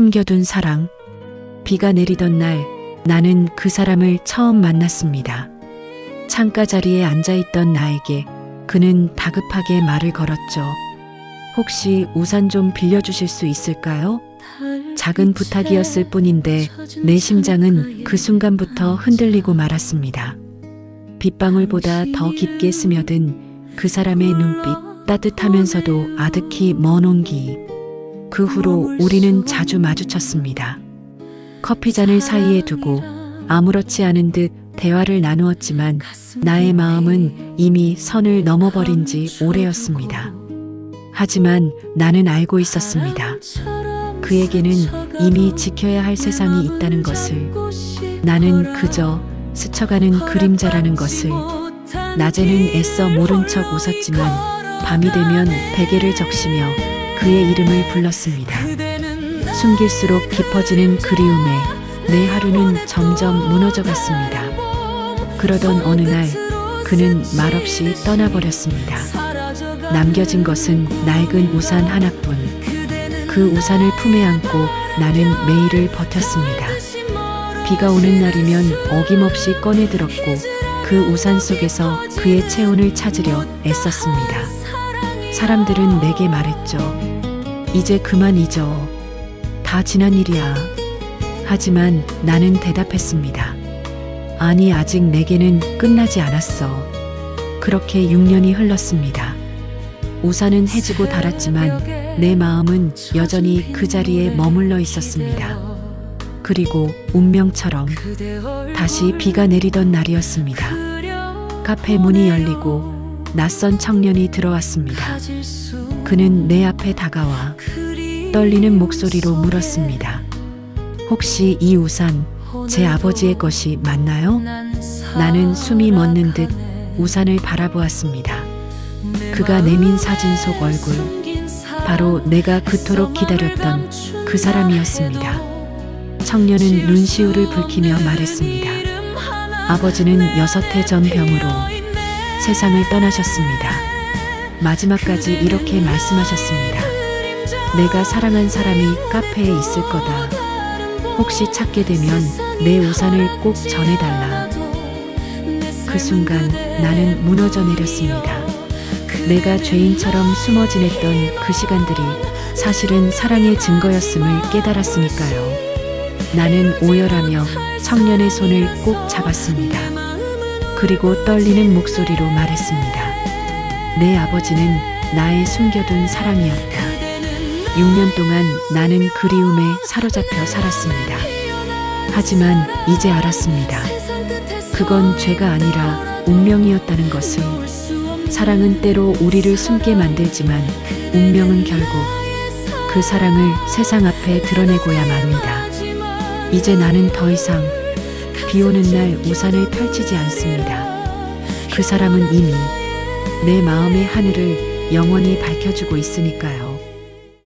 숨겨둔 사랑. 비가 내리던 날 나는 그 사람을 처음 만났습니다. 창가 자리에 앉아 있던 나에게 그는 다급하게 말을 걸었죠. 혹시 우산 좀 빌려주실 수 있을까요? 작은 부탁이었을 뿐인데 내 심장은 그 순간부터 흔들리고 말았습니다. 빗방울보다 더 깊게 스며든 그 사람의 눈빛, 따뜻하면서도 아득히 먼 온기. 그 후로 우리는 자주 마주쳤습니다. 커피 잔을 사이에 두고 아무렇지 않은 듯 대화를 나누었지만 나의 마음은 이미 선을 넘어버린 지 오래였습니다. 하지만 나는 알고 있었습니다. 그에게는 이미 지켜야 할 세상이 있다는 것을 나는 그저 스쳐가는 그림자라는 것을 낮에는 애써 모른 척 웃었지만 밤이 되면 베개를 적시며 그의 이름을 불렀습니다. 숨길수록 깊어지는 그리움에 내 하루는 점점 무너져 갔습니다. 그러던 어느 날 그는 말없이 떠나버렸습니다. 남겨진 것은 낡은 우산 하나뿐. 그 우산을 품에 안고 나는 매일을 버텼습니다. 비가 오는 날이면 어김없이 꺼내 들었고 그 우산 속에서 그의 체온을 찾으려 애썼습니다. 사람들은 내게 말했죠. 이제 그만 잊어. 다 지난 일이야. 하지만 나는 대답했습니다. 아니, 아직 내게는 끝나지 않았어. 그렇게 6년이 흘렀습니다. 우산은 해지고 닳았지만 내 마음은 여전히 그 자리에 머물러 있었습니다. 그리고 운명처럼 다시 비가 내리던 날이었습니다. 카페 문이 열리고 낯선 청년이 들어왔습니다. 그는 내 앞에 다가와 떨리는 목소리로 물었습니다. 혹시 이 우산 제 아버지의 것이 맞나요? 나는 숨이 멎는 듯 우산을 바라보았습니다. 그가 내민 사진 속 얼굴, 바로 내가 그토록 기다렸던 그 사람이었습니다. 청년은 눈시울을 붉히며 말했습니다. 아버지는 여섯 해 전 병으로 세상을 떠나셨습니다. 마지막까지 이렇게 말씀하셨습니다. 내가 사랑한 사람이 카페에 있을 거다. 혹시 찾게 되면 내 우산을 꼭 전해달라. 그 순간 나는 무너져 내렸습니다. 내가 죄인처럼 숨어 지냈던 그 시간들이 사실은 사랑의 증거였음을 깨달았으니까요. 나는 오열하며 청년의 손을 꼭 잡았습니다. 그리고 떨리는 목소리로 말했습니다. 내 아버지는 나의 숨겨둔 사랑이었다. 6년 동안 나는 그리움에 사로잡혀 살았습니다. 하지만 이제 알았습니다. 그건 죄가 아니라 운명이었다는 것을. 사랑은 때로 우리를 숨게 만들지만 운명은 결국 그 사랑을 세상 앞에 드러내고야 맙니다. 이제 나는 더 이상 비 오는 날 우산을 펼치지 않습니다. 그 사람은 이미 내 마음의 하늘을 영원히 밝혀주고 있으니까요.